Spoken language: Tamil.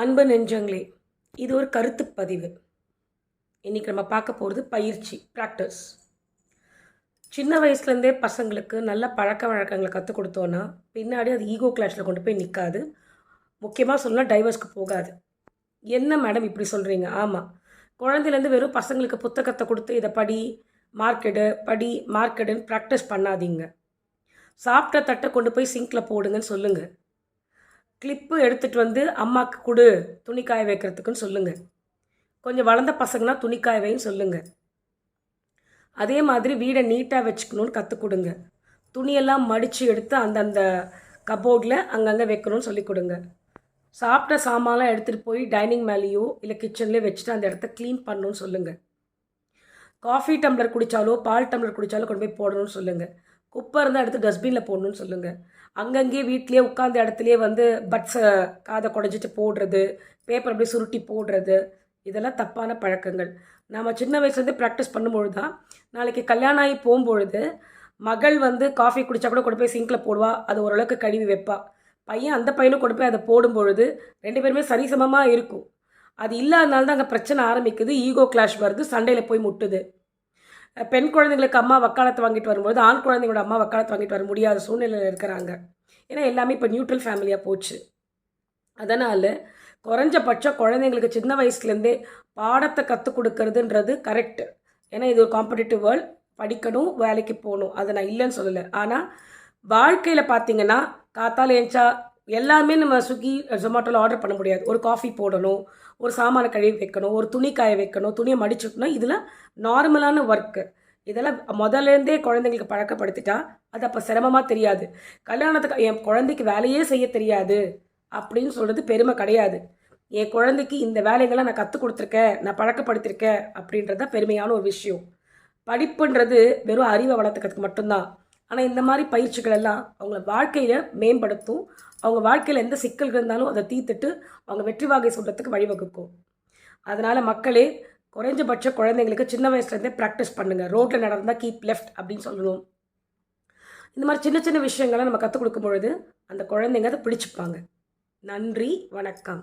அன்பு நெஞ்சங்களே இது ஒரு கருத்து பதிவு. இன்றைக்கி நம்ம பார்க்க போகிறது பயிற்சி ப்ராக்டிஸ் சின்ன வயசுலேருந்தே பசங்களுக்கு நல்ல பழக்க வழக்கங்களை கற்றுக் கொடுத்தோன்னா பின்னாடி அது ஈகோ கிளாஸில் கொண்டு போய் நிற்காது முக்கியமாக சொல்லலாம் டைவர்ஸ்க்கு போகாது. என்ன மேடம் இப்படி சொல்கிறீங்க ஆமாம் குழந்தையிலேருந்து வெறும் பசங்களுக்கு புத்தகத்தை கொடுத்து இதை படி மார்க்கெடு படி மார்க்கெடுன்னு ப்ராக்டிஸ் பண்ணாதீங்க. சாப்பிட்ட தட்டை கொண்டு போய் சிங்கில் போடுங்கன்னு சொல்லுங்கள் கிளிப்பு எடுத்துகிட்டு வந்து அம்மாவுக்கு கொடு துணி காய வைக்கிறதுக்குன்னு சொல்லுங்கள் கொஞ்சம் வளர்ந்த பசங்கன்னா துணி காய வைன்னு சொல்லுங்கள் அதே மாதிரி வீடை நீட்டாக வச்சுக்கணுன்னு கற்றுக் கொடுங்க. துணியெல்லாம் மடித்து எடுத்து அந்தந்த கபோர்டில் அங்கங்கே வைக்கணும்னு சொல்லி கொடுங்க. சாப்பிட்ட சாமான்லாம் எடுத்துகிட்டு போய் டைனிங் மேலேயோ இல்லை கிச்சன்லேயோ வச்சுட்டு அந்த இடத்த க்ளீன் பண்ணணும்னு சொல்லுங்கள் காஃபி டம்ளர் குடித்தாலோ பால் டம்ளர் குடித்தாலோ கொண்டு போய் போடணும்னு சொல்லுங்கள் குப்பை இருந்தால் எடுத்து டஸ்ட்பினில் போடணும்னு சொல்லுங்கள் அங்கங்கே வீட்லேயே உட்காந்த இடத்துலையே வந்து பட்ஸை காதை குடஞ்சிட்டு போடுறது பேப்பர் அப்படியே சுருட்டி போடுறது இதெல்லாம் தப்பான பழக்கங்கள். நம்ம சின்ன வயசுலேருந்து ப்ராக்டிஸ் பண்ணும்பொழுது தான் நாளைக்கு கல்யாணம் ஆகி போகும்பொழுது மகள் வந்து காஃபி குடித்தா கூட கொண்டு போய் சிங்கில் போடுவா அது ஓரளவுக்கு கழுவி வைப்பா. பையன் அந்த பையனும் கொண்டு போய் அதை போடும்பொழுது ரெண்டு பேருமே சரிசமமாக இருக்கும். அது இல்லாதனால தான் அங்கே பிரச்சனை ஆரம்பிக்குது ஈகோ கிளாஷ் வருது சண்டையில் போய் முட்டுது. பெண் குழந்தைங்களுக்கு அம்மா வக்காலத்தை வாங்கிட்டு வரும்போது ஆண் குழந்தைங்களோட அம்மா வக்காலத்தை வாங்கிட்டு வர முடியாத சூழ்நிலையில் இருக்கிறாங்க. ஏன்னா எல்லாமே இப்போ நியூட்ரல் ஃபேமிலியாக போச்சு. அதனால் குறைஞ்சபட்சம் குழந்தைங்களுக்கு சின்ன வயசுலேருந்தே பாடத்தை கற்றுக் கொடுக்கறதுன்றது கரெக்டு ஏன்னா இது ஒரு காம்படிட்டிவ் வேர்ல்ட் படிக்கணும் வேலைக்கு போகணும். அதை நான் இல்லைன்னு சொல்லலை. ஆனால் வாழ்க்கையில் பார்த்தீங்கன்னா காத்தால் ஏஞ்சா எல்லாமே நம்ம ஸ்விக்கி ஜொமேட்டோவில் ஆர்டர் பண்ண முடியாது. ஒரு காஃபி போடணும் ஒரு சாமானை கழுவி வைக்கணும் ஒரு துணி காய வைக்கணும் துணியை மடிச்சுக்கணும். இதெல்லாம் நார்மலான ஒர்க்கு இதெல்லாம் முதலேருந்தே குழந்தைங்களுக்கு பழக்கப்படுத்திட்டா அது அப்போ சிரமமாக தெரியாது. கல்யாணத்துக்கு என் குழந்தைக்கு வேலையே செய்ய தெரியாது அப்படின்னு சொல்கிறது பெருமை கிடையாது. என் குழந்தைக்கு இந்த வேலைகளை நான் கற்றுக் கொடுத்துருக்கேன் நான் பழக்கப்படுத்திருக்கேன் அப்படின்றது தான் பெருமையான ஒரு விஷயம். படிப்புன்றது வெறும் அறிவை வளர்த்துக்கிறதுக்கு மட்டும்தான். ஆனால் இந்த மாதிரி பயிற்சிகள் எல்லாம் அவங்கள வாழ்க்கையில மேம்படுத்தும். அவங்க வாழ்க்கையில் எந்த சிக்கல் இருந்தாலும் அதை தீர்த்துட்டு அவங்க வெற்றி வாகை சொல்கிறதுக்கு வழிவகுக்கும். அதனால் மக்களே குறைஞ்சபட்ச குழந்தைங்களுக்கு சின்ன வயசுலேருந்தே ப்ராக்டிஸ் பண்ணுங்கள் ரோட்டில் நடந்தால் கீப் லெஃப்ட் அப்படின்னு சொல்லணும். இந்த மாதிரி சின்ன சின்ன விஷயங்களை நம்ம கற்றுக் கொடுக்கும் பொழுது அந்த குழந்தைங்க அதை பிடிச்சிப்பாங்க. நன்றி வணக்கம்.